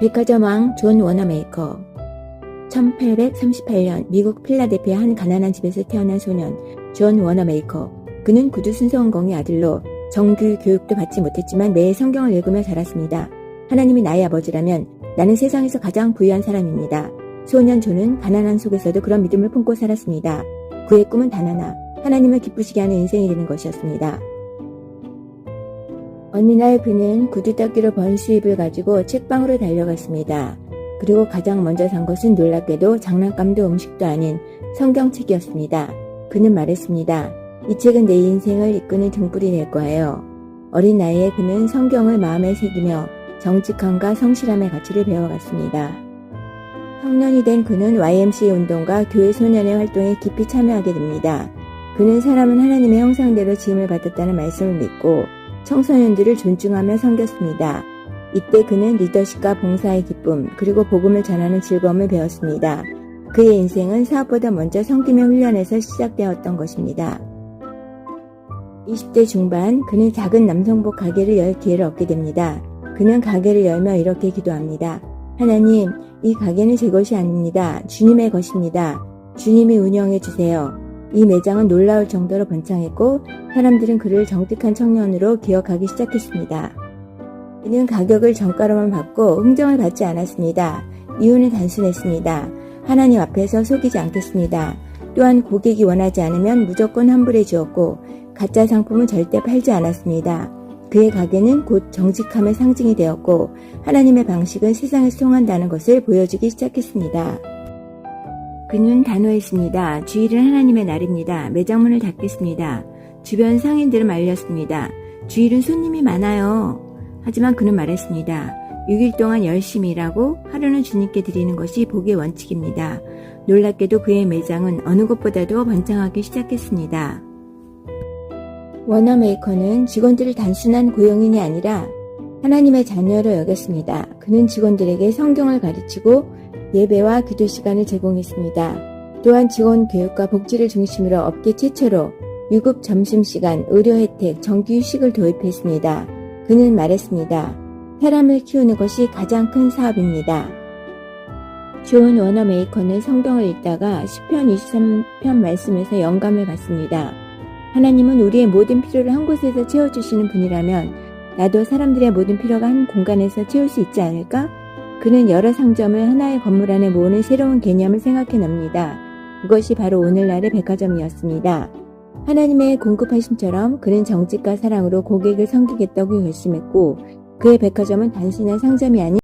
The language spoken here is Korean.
백화점 왕 존 워너메이커 1838년 미국 필라델피아 한 가난한 집에서 태어난 소년 존 워너메이커 그는 구두 순서원공의 아들로 정규 교육도 받지 못했지만 매일 성경을 읽으며 자랐습니다. 하나님이 나의 아버지라면 나는 세상에서 가장 부유한 사람입니다. 소년 존은 가난한 속에서도 그런 믿음을 품고 살았습니다. 그의 꿈은 단 하나, 하나님을 기쁘시게 하는 인생이 되는 것이었습니다. 어느 날 그는 구두 닦기로 번 수입을 가지고 책방으로 달려갔습니다. 그리고 가장 먼저 산 것은 놀랍게도 장난감도 음식도 아닌 성경책이었습니다. 그는 말했습니다. 이 책은 내 인생을 이끄는 등불이 될 거예요. 어린 나이에 그는 성경을 마음에 새기며 정직함과 성실함의 가치를 배워갔습니다. 청년이 된 그는 YMCA 운동과 교회 소년의 활동에 깊이 참여하게 됩니다. 그는 사람은 하나님의 형상대로 지음을 받았다는 말씀을 믿고 청소년들을 존중하며 섬겼습니다. 이때 그는 리더십과 봉사의 기쁨, 그리고 복음을 전하는 즐거움을 배웠습니다. 그의 인생은 사업보다 먼저 섬김의 훈련에서 시작되었던 것입니다. 20대 중반, 그는 작은 남성복 가게를 열 기회를 얻게 됩니다. 그는 가게를 열며 이렇게 기도합니다. 하나님, 이 가게는 제 것이 아닙니다. 주님의 것입니다. 주님이 운영해 주세요. 이 매장은 놀라울 정도로 번창했고 사람들은 그를 정직한 청년으로 기억하기 시작했습니다. 그는 가격을 정가로만 받고 흥정을 받지 않았습니다. 이유는 단순했습니다. 하나님 앞에서 속이지 않겠습니다. 또한 고객이 원하지 않으면 무조건 환불해 주었고 가짜 상품은 절대 팔지 않았습니다. 그의 가게는 곧 정직함의 상징이 되었고 하나님의 방식은 세상에서 통한다는 것을 보여주기 시작했습니다. 그는 단호했습니다. 주일은 하나님의 날입니다. 매장문을 닫겠습니다. 주변 상인들은 말렸습니다. 주일은 손님이 많아요. 하지만 그는 말했습니다. 6일 동안 열심히 일하고 하루는 주님께 드리는 것이 복의 원칙입니다. 놀랍게도 그의 매장은 어느 것보다도 번창하기 시작했습니다. 워너메이커는 직원들을 단순한 고용인이 아니라 하나님의 자녀로 여겼습니다. 그는 직원들에게 성경을 가르치고 예배와 기도 시간을 제공했습니다. 또한 직원 교육과 복지를 중심으로 업계 최초로 유급 점심시간, 의료 혜택, 정규 휴식을 도입했습니다. 그는 말했습니다. 사람을 키우는 것이 가장 큰 사업입니다. 존 워너메이커는 성경을 읽다가 10편 23편 말씀에서 영감을 받습니다. 하나님은 우리의 모든 필요를 한 곳에서 채워주시는 분이라면 나도 사람들의 모든 필요가 한 공간에서 채울 수 있지 않을까? 그는 여러 상점을 하나의 건물 안에 모으는 새로운 개념을 생각해 냅니다. 그것이 바로 오늘날의 백화점이었습니다. 하나님의 공급하심처럼 그는 정직과 사랑으로 고객을 섬기겠다고 결심했고 그의 백화점은 단순한 상점이 아닌